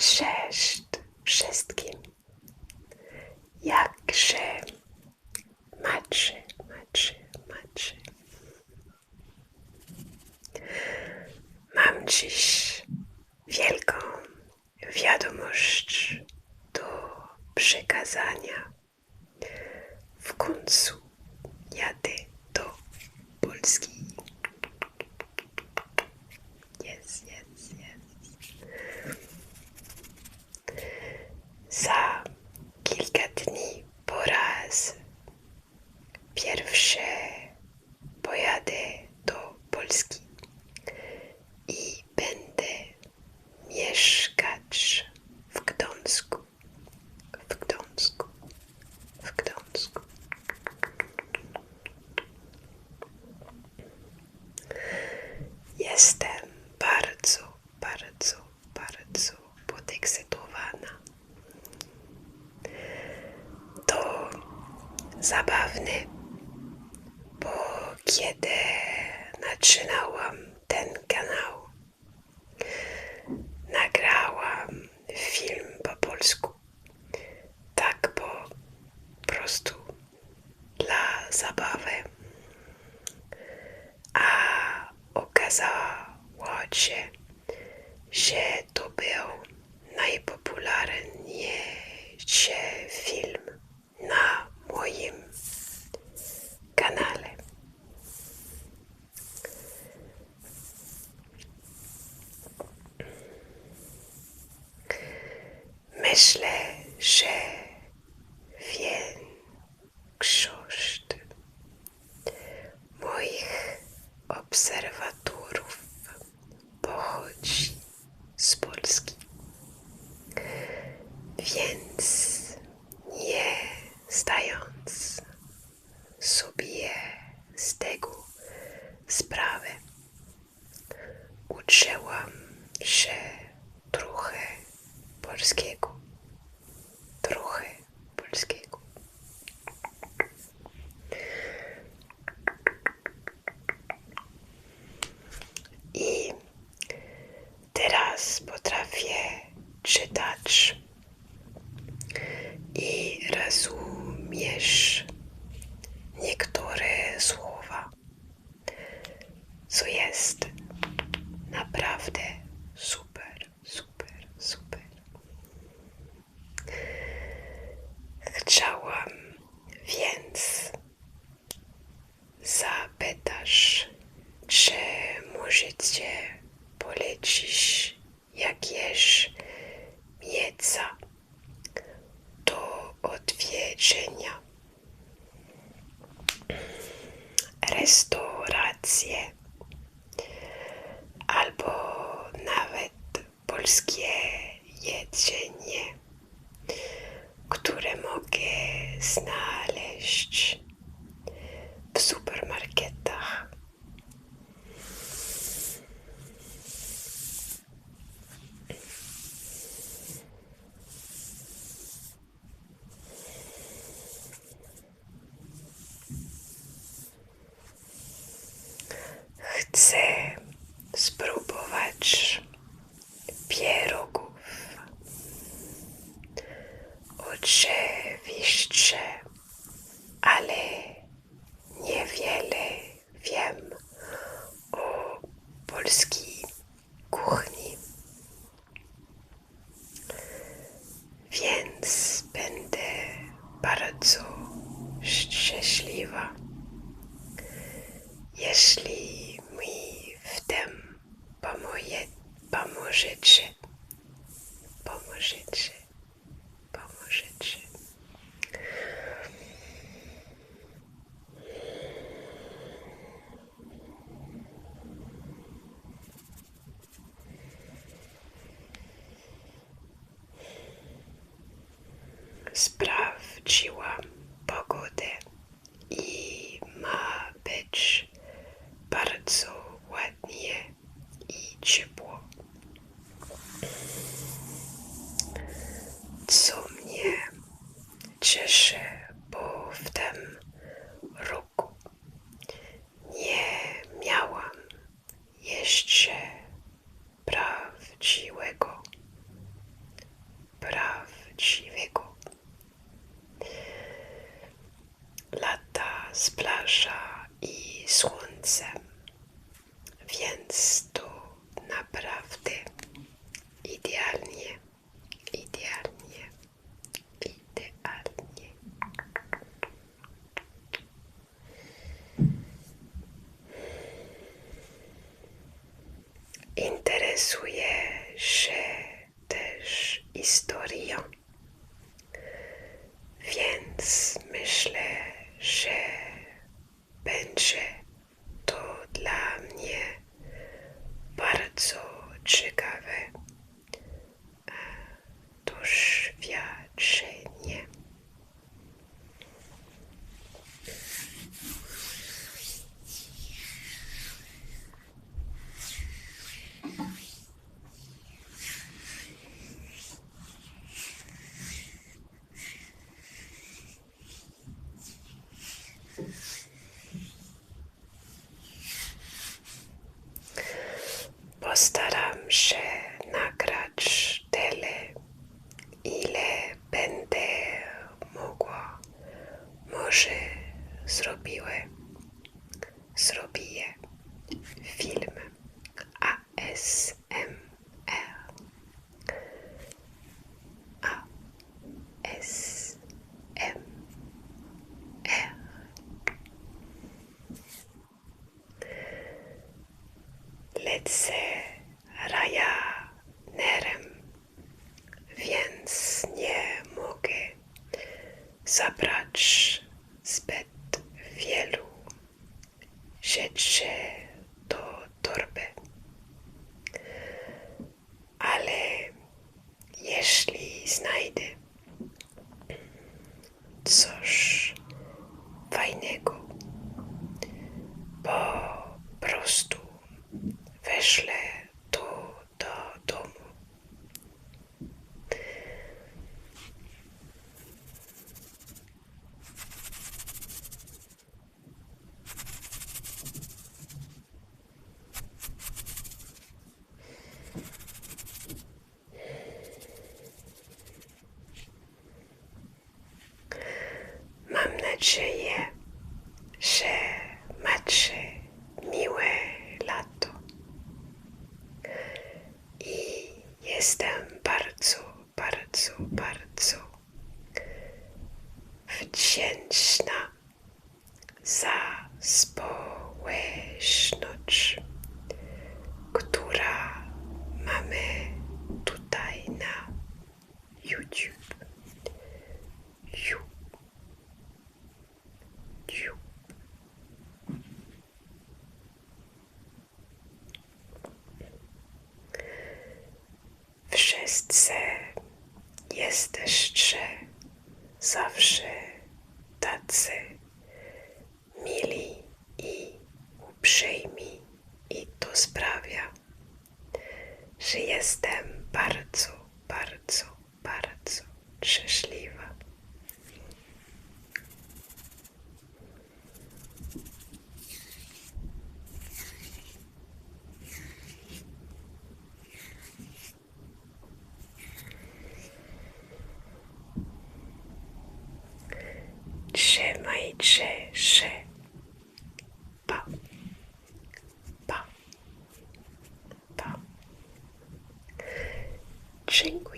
Cześć wszystkim. Jakże macie, macie, macie. Mam dziś wielką wiadomość do przekazania. W końcu jadę do Polski. subscribe. okazało się, że to był najpopularniejszy film na moim kanale. Myślę, że Asou Miesh. restauracje albo nawet polskie jedzenie, które mogę znaleźć Chihuahua. interesuje się też historią, więc myślę, że będzie to dla mnie bardzo ciekawe. po prostu wyszlę Jestem bardzo, bardzo, bardzo wdzięczna za społeczność, która mamy tutaj na YouTube. watching